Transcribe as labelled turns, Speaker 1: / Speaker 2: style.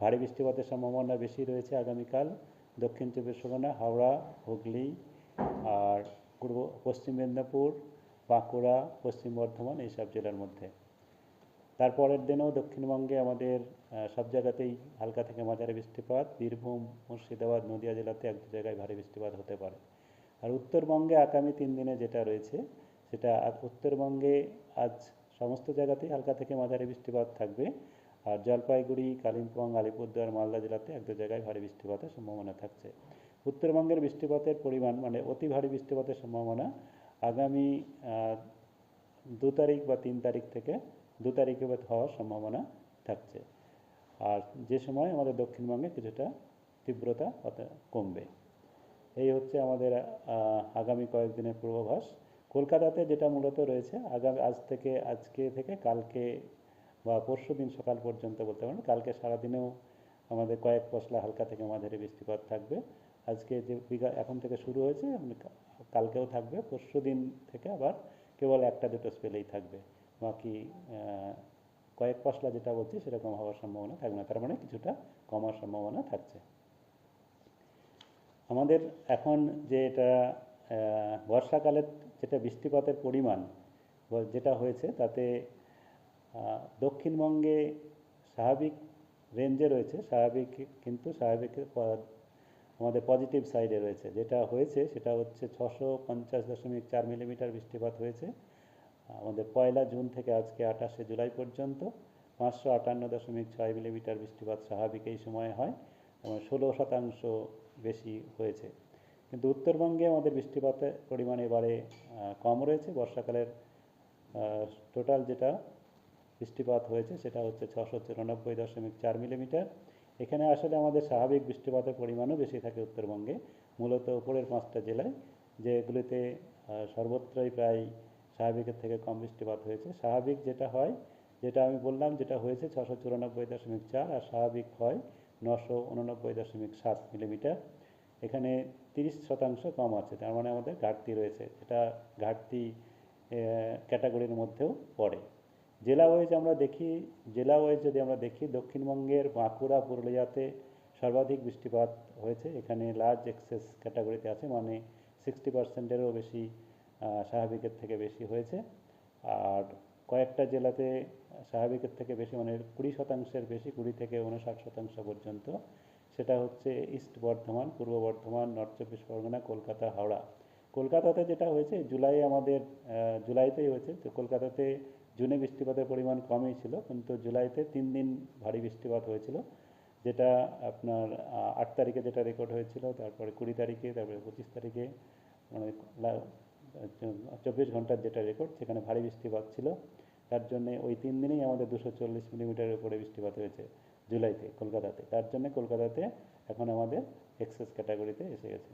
Speaker 1: ভারী বৃষ্টিপাতের সম্ভাবনা বেশি রয়েছে আগামীকাল, দক্ষিণ চব্বিশ পরগনা, হাওড়া, হুগলি আর পূর্ব, পশ্চিম মেদিনীপুর, বাঁকুড়া, পশ্চিম বর্ধমান এইসব জেলার মধ্যে। তারপরের দিনও দক্ষিণবঙ্গে আমাদের সব জায়গাতেই হালকা থেকে মাঝারি বৃষ্টিপাত, বীরভূম, মুর্শিদাবাদ, নদিয়া জেলাতে এক দু জায়গায় ভারী বৃষ্টিপাত হতে পারে। আর উত্তরবঙ্গে আগামী তিন দিনে যেটা রয়েছে, সেটা উত্তরবঙ্গে আজ সমস্ত জায়গাতেই হালকা থেকে মাঝারি বৃষ্টিপাত থাকবে। আর জলপাইগুড়ি, কালিম্পং, আলিপুরদুয়ার, মালদা জেলাতে এক দু জায়গায় ভারী বৃষ্টিপাতের সম্ভাবনা থাকছে। উত্তরবঙ্গের বৃষ্টিপাতের পরিমাণ মানে অতি ভারী বৃষ্টিপাতের সম্ভাবনা আগামী দু তারিখ বা তিন তারিখ থেকে দু তারিখে হওয়ার সম্ভাবনা থাকছে। আর যে সময় আমাদের দক্ষিণবঙ্গে কিছুটা তীব্রতা কমবে। এই হচ্ছে আমাদের আগামী কয়েকদিনের পূর্বাভাস। কলকাতাতে যেটা মূলত রয়েছে আগামী আজ থেকে, আজকে থেকে, কালকে বা পরশু দিন সকাল পর্যন্ত বলতে পারেন, কালকে সারাদিনেও আমাদের কয়েক পশলা হালকা থেকে মাঝারি বৃষ্টিপাত থাকবে। আজকে যে এখন থেকে শুরু হয়েছে কালকেও থাকবে, পরশু দিন থেকে আবার কেবল একটা দুটো স্পেলেই থাকবে। বাকি কয়েক পশলা যেটা বলছি সেরকম হওয়ার সম্ভাবনা থাকবে না, তার মানে কিছুটা কমার সম্ভাবনা থাকছে। আমাদের এখন যে এটা বর্ষাকালের যেটা বৃষ্টিপাতের পরিমাণ যেটা হয়েছে তাতে দক্ষিণবঙ্গে স্বাভাবিক রেঞ্জে রয়েছে, স্বাভাবিক কিন্তু স্বাভাবিক আমাদের পজিটিভ সাইডে রয়েছে। যেটা হয়েছে সেটা হচ্ছে ছশো পঞ্চাশ দশমিক চার মিলিমিটার বৃষ্টিপাত হয়েছে, আমাদের পয়লা জুন থেকে আজকে আঠাশে জুলাই পর্যন্ত পাঁচশো আটান্ন দশমিক ছয় মিলিমিটার বৃষ্টিপাত স্বাভাবিক এই সময়ে হয়, এবং ষোলো শতাংশ বেশি হয়েছে। কিন্তু উত্তরবঙ্গে আমাদের বৃষ্টিপাতের পরিমাণ এবারে কম রয়েছে। বর্ষাকালের টোটাল যেটা বৃষ্টিপাত হয়েছে, সেটা হচ্ছে ছশো চুরানব্বই দশমিক চার মিলিমিটার। এখানে আসলে আমাদের স্বাভাবিক বৃষ্টিপাতের পরিমাণও বেশি থাকে উত্তরবঙ্গে। মূলত উপরের পাঁচটা জেলায়, যেগুলিতে সর্বত্রই প্রায় স্বাভাবিকের থেকে কম বৃষ্টিপাত হয়েছে। স্বাভাবিক যেটা হয়, যেটা আমি বললাম, যেটা হয়েছে ছশো চুরানব্বই দশমিক চার আর স্বাভাবিক হয় নশো উননব্বই দশমিক সাত মিলিমিটার। এখানে তিরিশ শতাংশ কম আছে, তার মানে আমাদের ঘাটতি রয়েছে। এটা ঘাটতি ক্যাটাগরির মধ্যেও পড়ে। জেলা ওয়াইজ আমরা দেখি, জেলা ওয়াইজ যদি আমরা দেখি, দক্ষিণবঙ্গের বাঁকুড়া, পুরুলিয়াতে সর্বাধিক বৃষ্টিপাত হয়েছে। এখানে লার্জ এক্সেস ক্যাটাগরিতে আছে মানে সিক্সটি পার্সেন্টেরও বেশি স্বাভাবিকের থেকে বেশি হয়েছে। আর কয়েকটা জেলাতে স্বাভাবিকের থেকে বেশি মানে কুড়ি শতাংশের বেশি, কুড়ি থেকে উনষাট শতাংশ পর্যন্ত। সেটা হচ্ছে ইস্ট বর্ধমান, পূর্ব বর্ধমান, নর্থ চব্বিশ পরগনা, কলকাতা, হাওড়া। কলকাতাতে যেটা হয়েছে, জুলাই আমাদের জুলাইতেই হয়েছে। তো কলকাতাতে জুনে বৃষ্টিপাতের পরিমাণ কমই ছিল, কিন্তু জুলাইতে তিন দিন ভারী বৃষ্টিপাত হয়েছিল, যেটা আপনার আট তারিখে যেটা রেকর্ড হয়েছিল, তারপরে কুড়ি তারিখে, তারপরে পঁচিশ তারিখে মানে চব্বিশ ঘণ্টার যেটা রেকর্ড সেখানে ভারী বৃষ্টিপাত ছিল। তার জন্যে ওই তিন দিনেই আমাদের দুশো চল্লিশ মিলিমিটারের উপরে বৃষ্টিপাত হয়েছে জুলাইতে, কলকাতাতে। তার জন্য কলকাতাতে এখন আমাদের এক্সেস ক্যাটাগরিতে এসে গেছে।